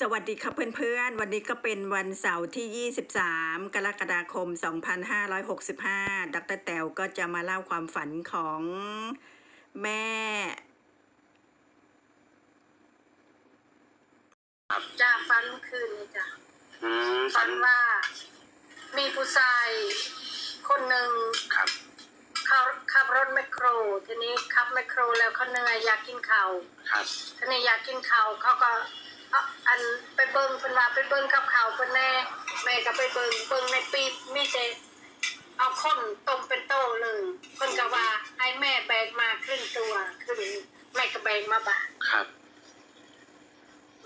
สวัสดีครับเพื่อนๆ วันนี้ก็เป็นวันเสาร์ที่ 23 กรกฎาคม 2565 ดรแต๋วก็จะมาเล่าความฝันของแม่ จ้าฟันเมื่อคืนนี้จ้ะอืมฟันว่ามีผู้ชายคนหนึ่งครับเขาขับรถแมคโคร ทีนี้ขับแมคโครแล้วเขาเหนื่อยอยากกินข้าวครับทีนี้อยากกินข้าวเขาก็ เอาอันไปเบิ่งเพิ่นว่าไปเบิ่งกับข้าวเพิ่นแน่แม่ก็ไปเบิ่งเบิ่งในปีบมีแต่เอาคนต้มเป็นโตเลยเพิ่นก็ว่าให้แม่แบกมาครึ่งตัวครึ่งแม่ก็แบกมาบาทครับ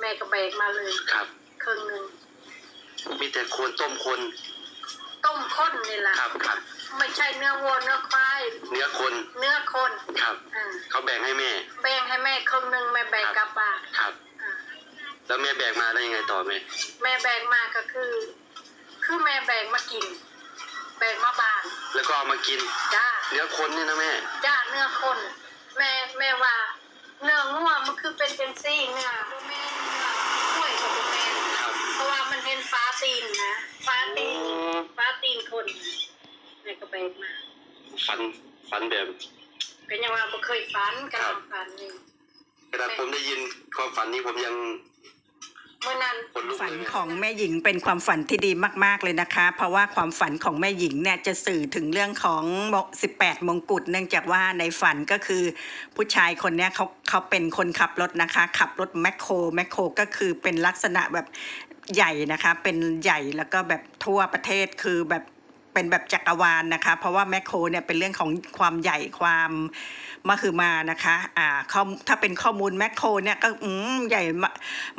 แม่ก็แบกมาเลยครับ ครึ่งหนึงมีแต่คนต้มคนต้มข้นนี่แหละครับครับ ไม่ใช่เนื้อวัวเนื้อควายเนื้อคนเนื้อคนครับ อ่าเขาแบ่งให้แม่ แบ่งให้แม่ครึ่งหนึ่งแม่แบ่งกลับบ้านครับอ่า แล้วแม่แบกมาได้ยังไงต่อแม่แม่แบ่งมาก็คือ คือแม่แบ่งมากิน แบ่งมาบ้าน แล้วก็เอามากิน จ้า เนื้อคนนี่นะแม่ จ้าเนื้อคน แม่แม่ว่า เนื้องัวมันคือเป็นเป็นซี่เนื้อบ่แม่นเนื้อกล้วยกับบ่แม่นครับเพราะว่ามันเห็นฟ้าตีนนะ ฟ้าตีนโอ้ฟ้าตีนคนแม่ก็แบ่งมา ฝันฝันแบบก็ยังว่าบ่เคยฝันกัครับบฝันนี่เวลาผมได้ยินความฝันนี้ผมยัง เมื่อนั้นขนลุกฝันเลยแม่ของแม่หญิงเป็นความฝันที่ดีมาก ๆ เลยนะคะ เพราะว่าความฝันของแม่หญิงเนี่ยจะสื่อถึงเรื่องของมง18 มงกุฎเนื่องจากว่าในฝันก็คือผู้ชายคนเนี้ยเขาเขาเป็นคนขับรถนะคะ ขับรถแมคโครแมคโครก็คือเป็นลักษณะแบบใหญ่นะคะ เป็นใหญ่แล้วก็แบบทั่วประเทศคือแบบ เป็นแบบจักรวาลนะคะ เพราะว่าแมคโครเนี่ยเป็นเรื่องของความใหญ่ความมหึมานะคะอ่าถ้าเป็นข้อมูลแมคโครเนี่ยก็อืมใหญ่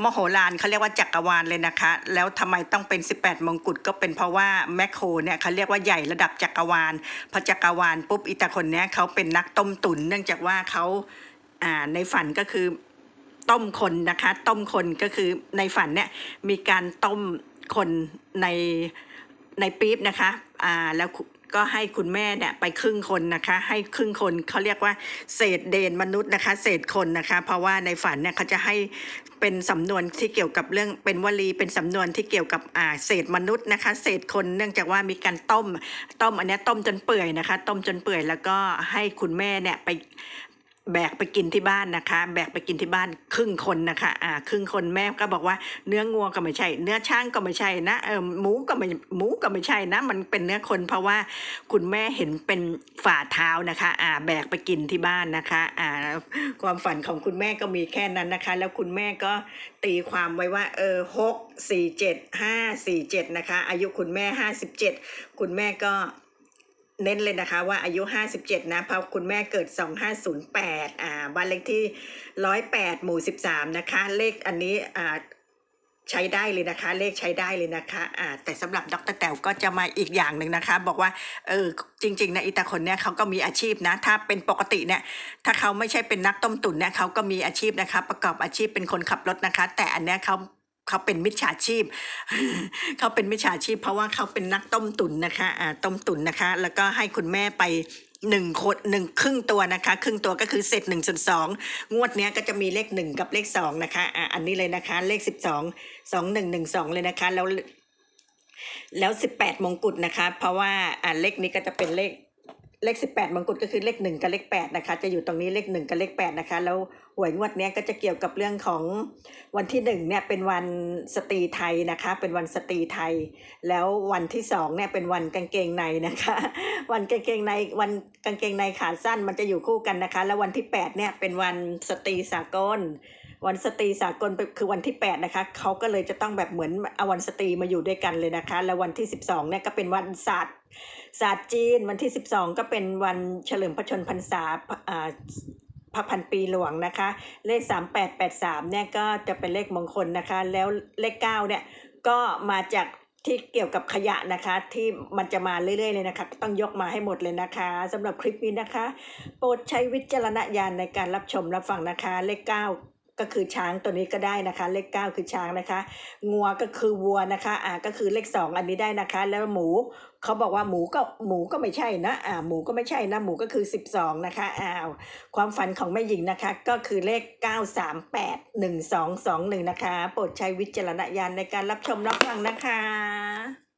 มโหฬารเขาเรียกว่าจักรวาลเลยนะคะ แล้วทำไมต้องเป็น 18 มงกุฎก็เป็นเพราะว่าแมคโครเนี่ยเขาเรียกว่าใหญ่ระดับจักรวาลพอจักรวาลปุ๊บอีตาคนเนี้ยเขาเป็นนักต้มตุ๋นเนื่องจากว่าเขาอ่าในฝันก็คือต้มคนนะคะ ต้มคนก็คือในฝันเนี่ยมีการต้มคนใน ในปี๊บนะคะอ่าแล้วก็ให้คุณแม่เนี่ยไปครึ่งคนนะคะ ให้ครึ่งคนเขาเรียกว่าเศษเดนมนุษย์นะคะ เศษคนนะคะ เพราะว่าในฝันเนี่ยเขาจะให้เป็นสำนวนที่เกี่ยวกับเรื่องเป็นวลีเป็นสำนวนที่เกี่ยวกับอ่าเศษมนุษย์นะคะ เศษคนเนื่องจากว่ามีการต้ม ต้มอันนี้ต้มจนเปื่อยนะคะ ต้มจนเปื่อยแล้วก็ให้คุณแม่เนี่ยไป แบกไปกินที่บ้านนะคะ แบกไปกินที่บ้านครึ่งคนนะคะอ่าครึ่งคนแม่ก็บอกว่าเนื้องัวก็ไม่ใช่ เนื้อช้างก็ไม่ใช่นะเออหมูก็ไม่หมูก็ไม่ใช่นะ มันเป็นเนื้อคนเพราะว่าคุณแม่เห็นเป็นฝ่าเท้านะคะ อ่าแบกไปกินที่บ้านนะคะอ่าความฝันของคุณแม่ก็มีแค่นั้นนะคะ แล้วคุณแม่ก็ตีความไว้ว่าเออหกสี่เจ็ดห้าสี่เจ็ดนะคะ อายุคุณแม่ห้าสิบเจ็ดคุณแม่ก็ เน้นเลยนะคะว่าอายุ 57 นะเพราะคุณแม่เกิด 2508 อ่าบ้านเลขที่ 108 หมู่ 13 นะคะ เลขอันนี้อ่าใช้ได้เลยนะคะ เลขใช้ได้เลยนะคะอ่าแต่สำหรับดรแต๋วก็จะมาอีกอย่างหนึ่งนะคะ บอกว่าเออจริงๆนะอีตาคนเนี่ยเขาก็มีอาชีพนะ ถ้าเป็นปกติเนี่ยถ้าเขาไม่ใช่เป็นนักต้มตุ๋นเนี่ยเขาก็มีอาชีพนะคะ ประกอบอาชีพเป็นคนขับรถนะคะ แต่อันเนี้ยเขา เขาเป็นมิจฉาชีพ เขาเป็นมิจฉาชีพ เพราะว่าเขาเป็นนักต้มตุ๋นนะคะอ่าต้มตุ๋นนะคะ แล้วก็ให้คุณแม่ไปหนึ่งคนหนึ่งครึ่งตัวนะคะ ครึ่งตัวก็คือเศษหนึ่งส่วนสองงวดเนี้ยก็จะมีเลขหนึ่งกับเลขสองนะคะอ่าอันนี้เลยนะคะเลขสิบสองสองหนึ่งหนึ่งสองเลยนะคะ แล้วแล้วสิบแปดมงกุฎนะคะ เพราะว่าอ่าเลขนี้ก็จะเป็นเลข เลขสิบแปดมงกุฎก็คือเลขหนึ่งกับเลขแปดนะคะจะอยู่ตรงนี้เลขหนึ่งกับเลขแปดนะคะแล้วหวยงวดนี้ก็จะเกี่ยวกับเรื่องของวันที่หนึ่งเนี่ยเป็นวันสตรีไทยนะคะเป็นวันสตรีไทย แล้ววันที่สองเนี่ยเป็นวันกางเกงในนะคะ วันกางเกงในวันกางเกงในขาสั้นมันจะอยู่คู่กันนะคะ แล้ววันที่แปดเนี่ยเป็นวันสตรีสากล วันสตรีสากลเป็คือวันที่ 8 นะคะเขาก็เลยจะต้องแบบเหมือนเอาวันสตรีมาอยู่ด้วยกันเลยนะคะ แล้ววันที่ 12เนี่ยก็เป็นวันศาสตร์ศาสตร์จีน วันที่ 12 ก็เป็นวันเฉลิมพระชนพรรษาพระพันปีหลวงนะคะ เลข 3883เนี่ยก็จะเป็นเลขมงคลนะคะ แล้วเลข9เนี่ยก็มาจากที่เกี่ยวกับขยะนะคะ ที่มันจะมาเรื่อยๆเลยนะคะ ต้องยกมาให้หมดเลยนะคะสำหรับคลิปนี้นะคะ โปรดใช้วิจารณญาณในการรับชมรับฟังนะคะ เลข 9 ก็คือช้างตัวนี้ก็ได้นะคะ เลขเก้าคือช้างนะคะ งัวก็คือวัวนะคะอ่าก็คือเลขสองอันนี้ได้นะคะ แล้วหมูเขาบอกว่าหมูก็หมูก็ไม่ใช่นะอ่าหมูก็ไม่ใช่นะหมูก็คือสิบสองนะคะอ้าวความฝันของแม่หญิงนะคะ ก็คือเลขเก้าสามแปดหนึ่งสองสองหนึ่งนะคะ โปรดใช้วิจารณญาณในการรับชมรับฟังนะคะ